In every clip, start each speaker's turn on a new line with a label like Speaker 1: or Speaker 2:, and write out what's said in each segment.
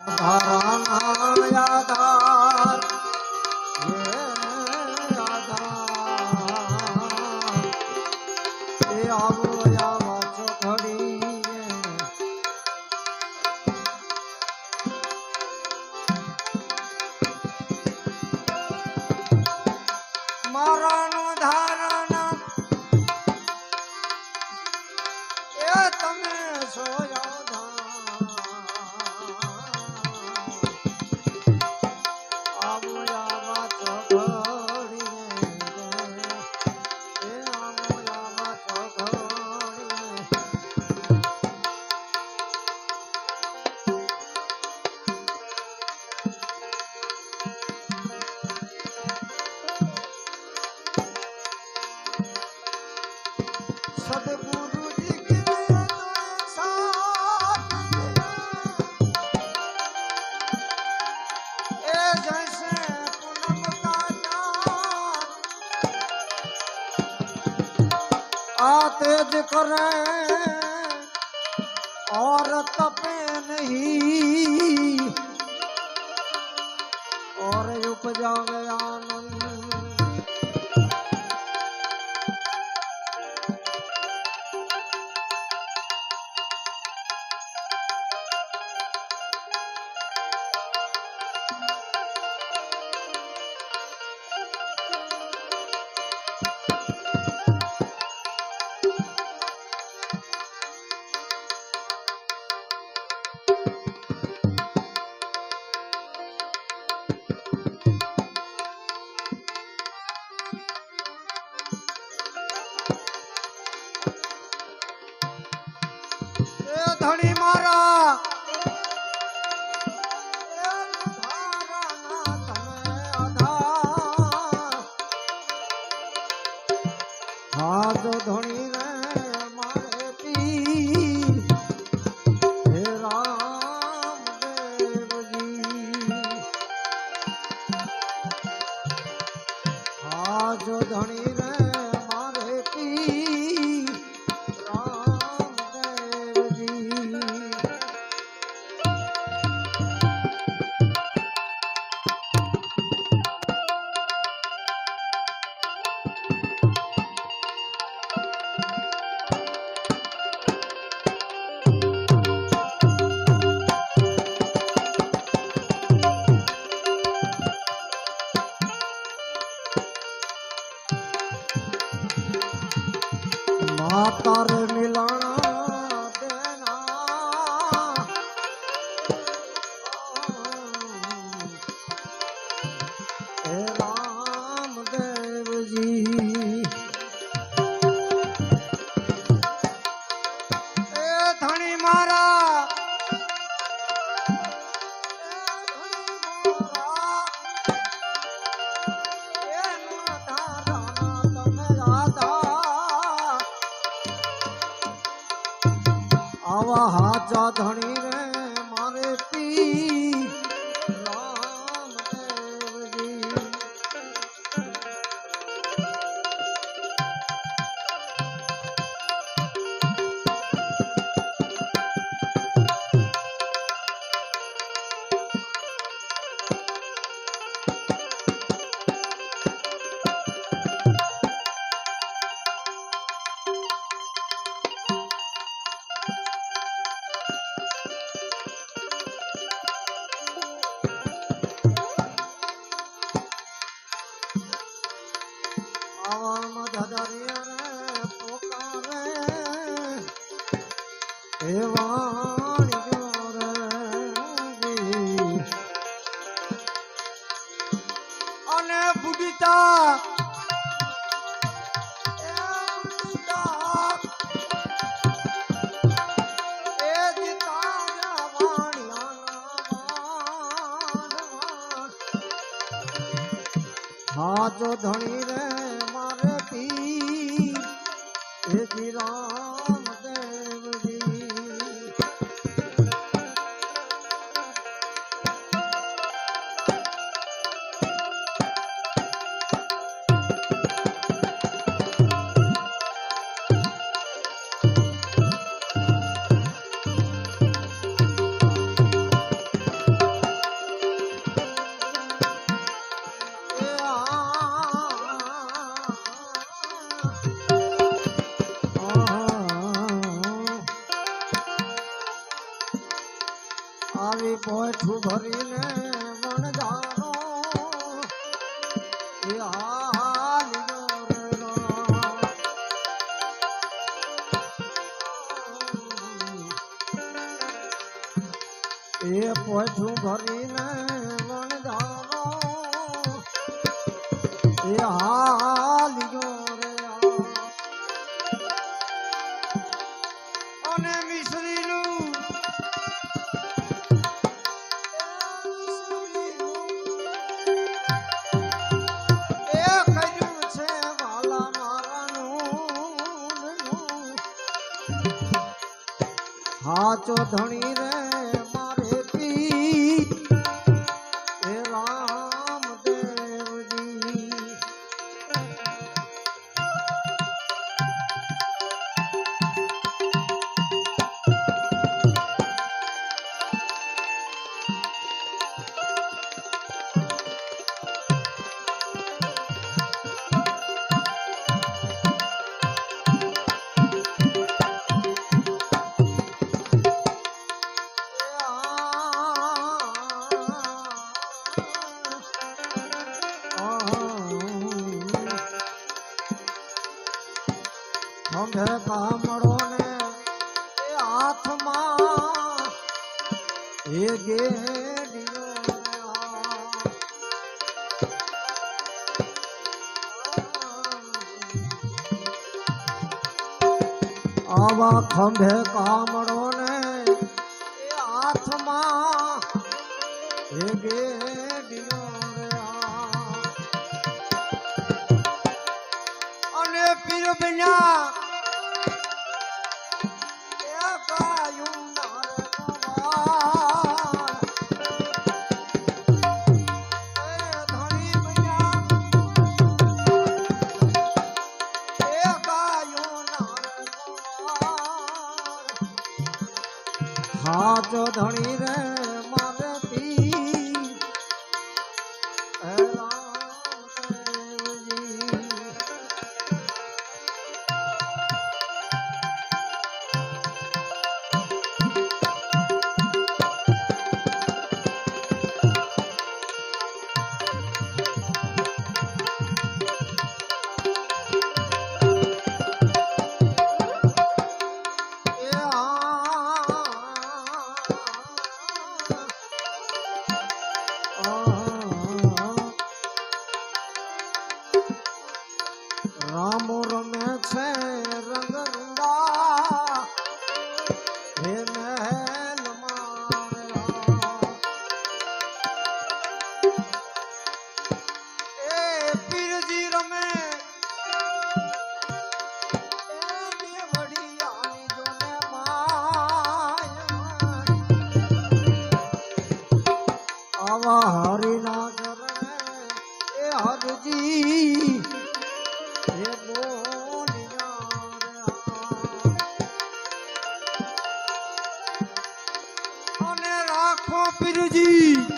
Speaker 1: ધારા तेज करे और तपे नहीं और उपजावे આવા હાચા ધણી રે મારે પી ધણી રે કોઠું ભરીને હાચો ધણી રે. આવા ખંભે કામડો ને એ હાથમાં ભેગે અને પીર બન્યા ধরে આવા હરિના ચરણે એ હરજી હે રાખો પીરજી.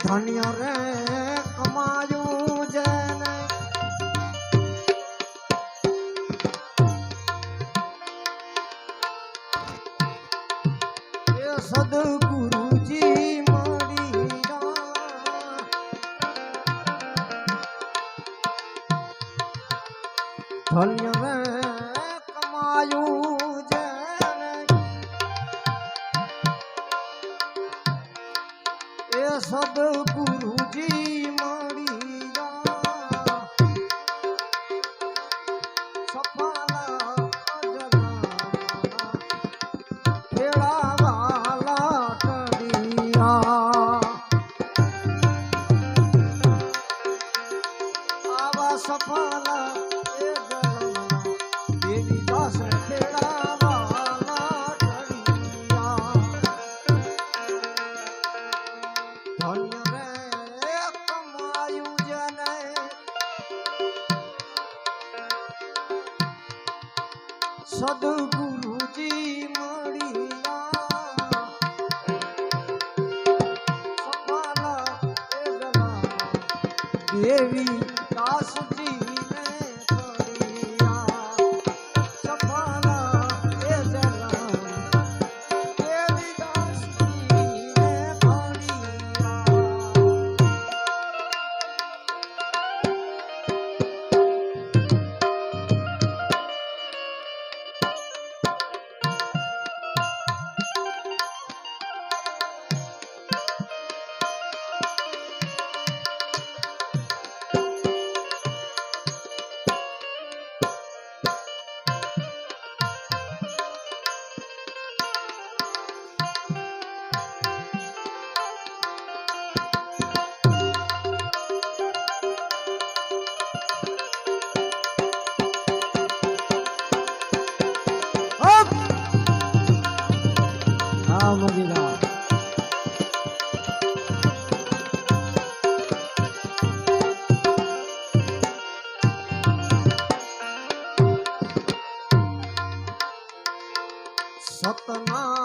Speaker 1: ધન્ય રે કમાયું જેને એ સદગુરુજી ધન્ય सतना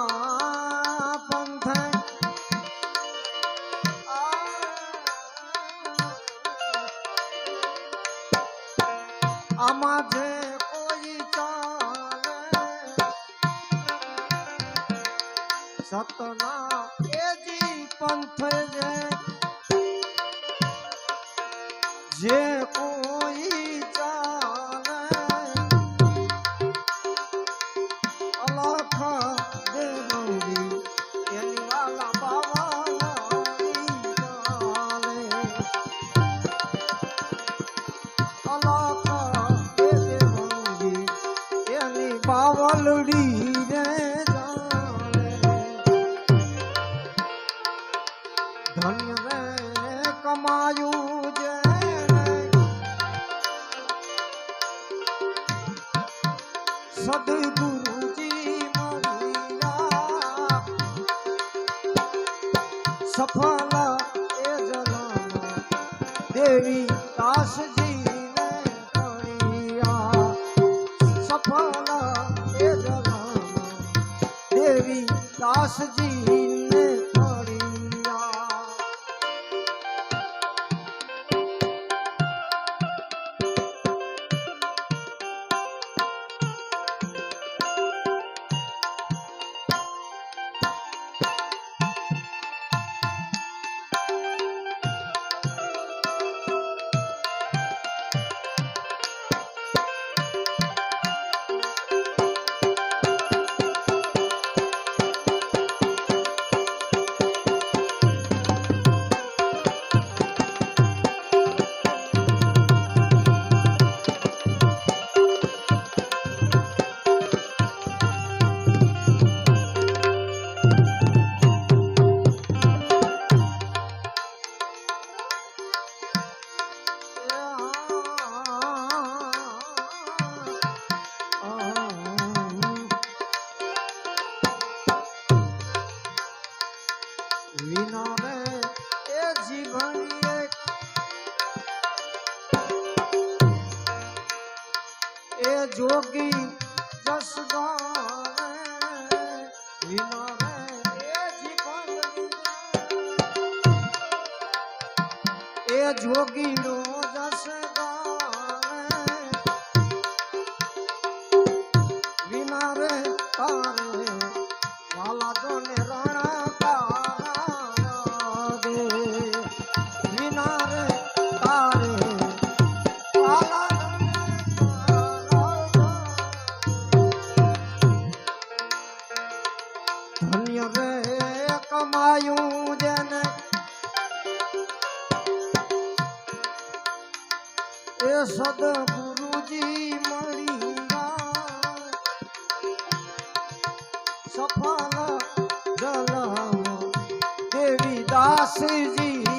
Speaker 1: જસ ગાવે દેવી દાસજીને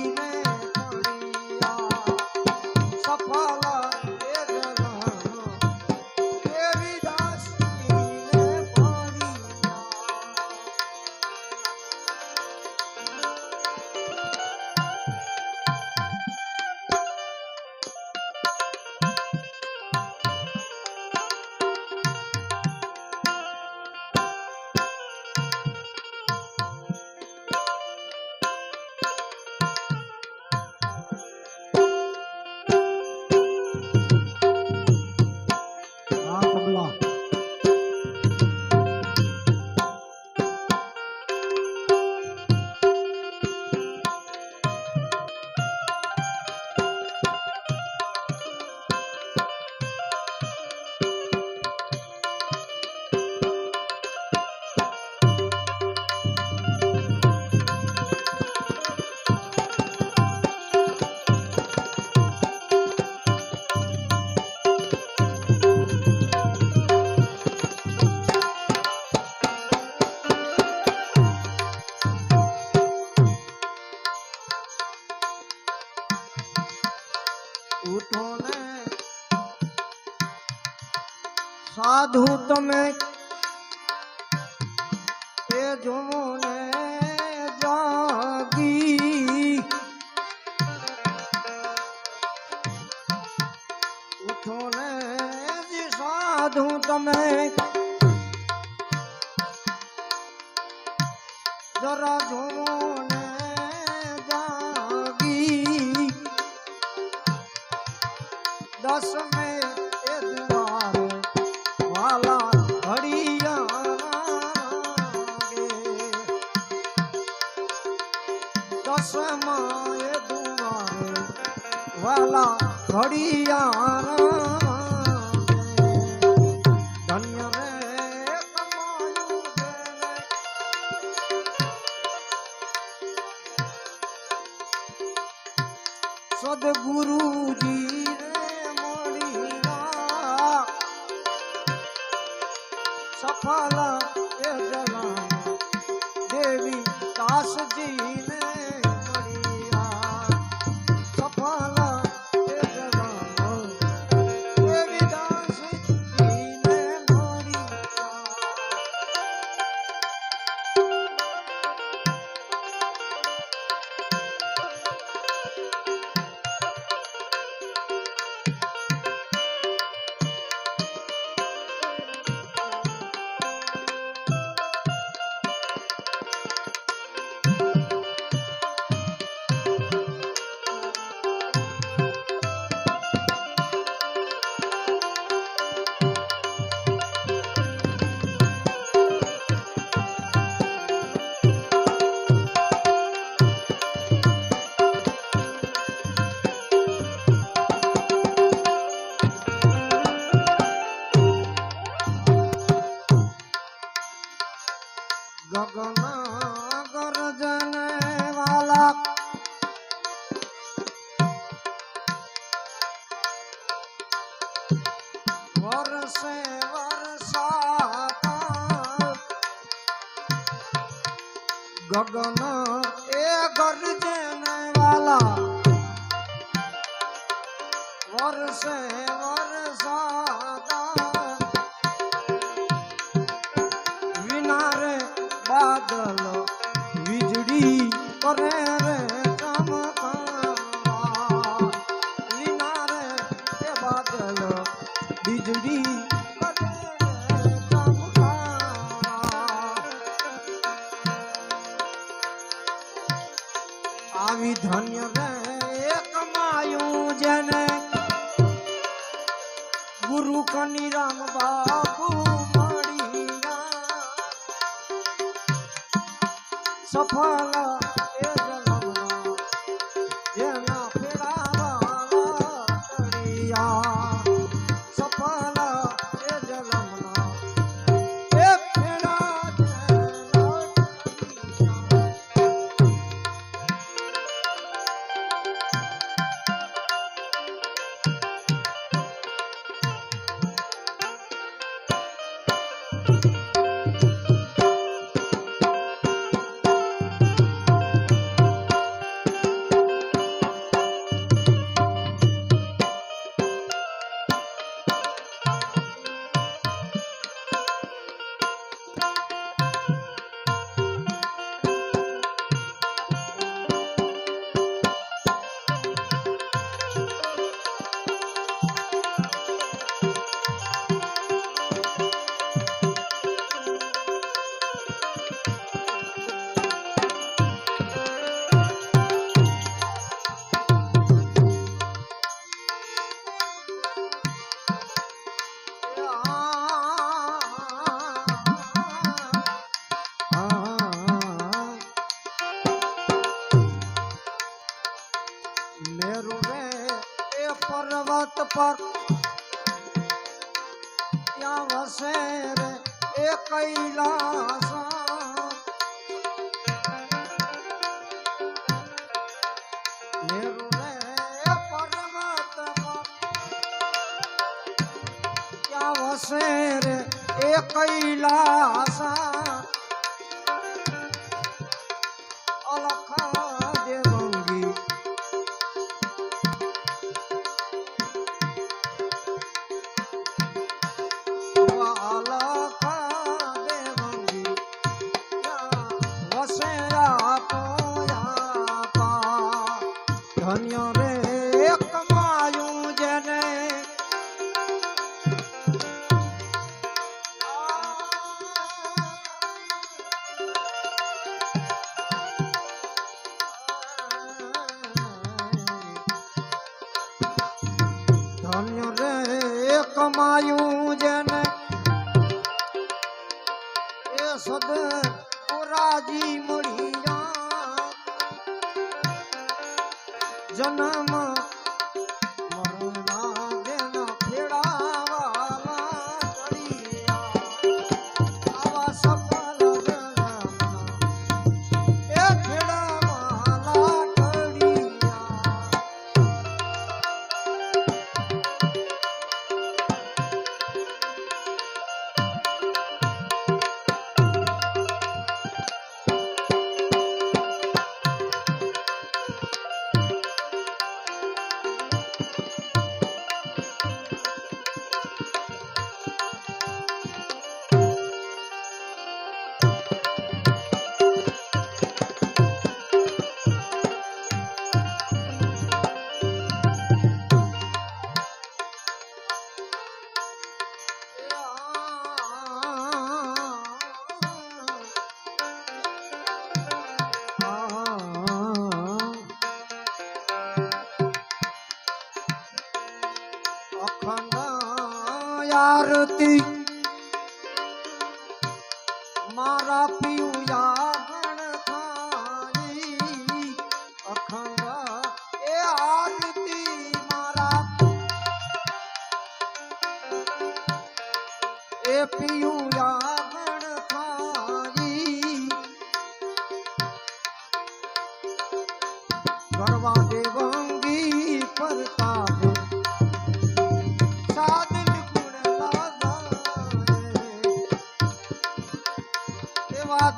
Speaker 1: જરા જોવો ને જાગી. દસ મે એ દ્વાર વાલા ઘડિયા દસમાં વાલા ઘડિયાળાગે ગગન ગરજન વાલા વરસે વરસાતા. ગગન એ ગરજન વાલા વરસે આવી ધન્ય રે કમાયું જેને ગુરુ કની રામ બાપુ મળ્યા. સફળ પડશે રે એ કૈલાસા કમાયું જન એ સદ રાજી મળી જન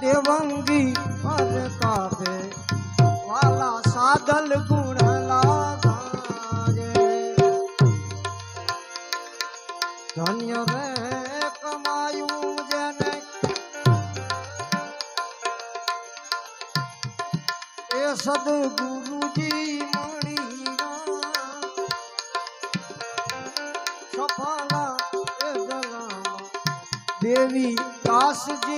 Speaker 1: દેવંગી પરતા બે વાલા સાદલ ગુણ લાગે ધન્ય રે સદગુરુજી મણી સફાલા દેવી દાસજી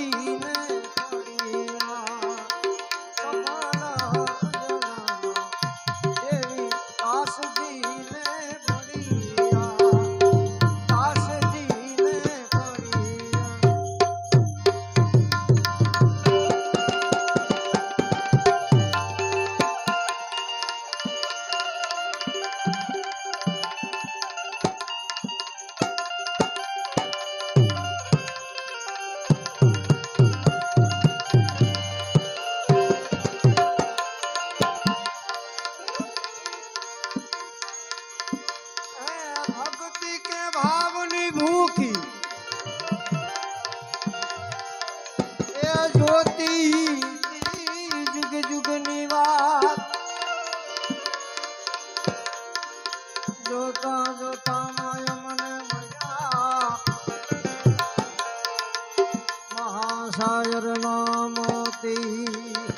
Speaker 1: 飞。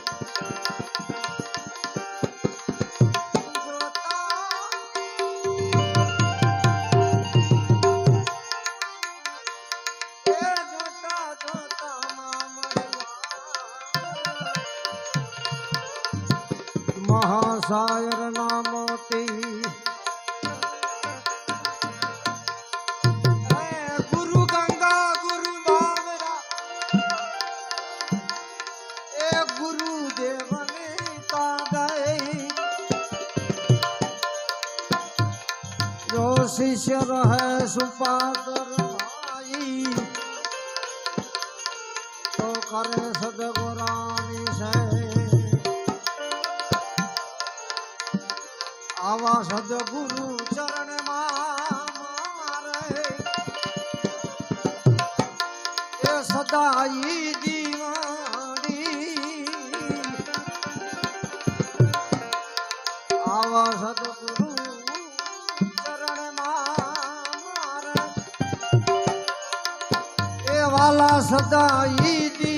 Speaker 1: સદગુરુ ચરણમાં મારે. એ સદાઈ દીવાણી આવા સદગુરુ ચરણમાં મારે. એ વાલા સદાઈ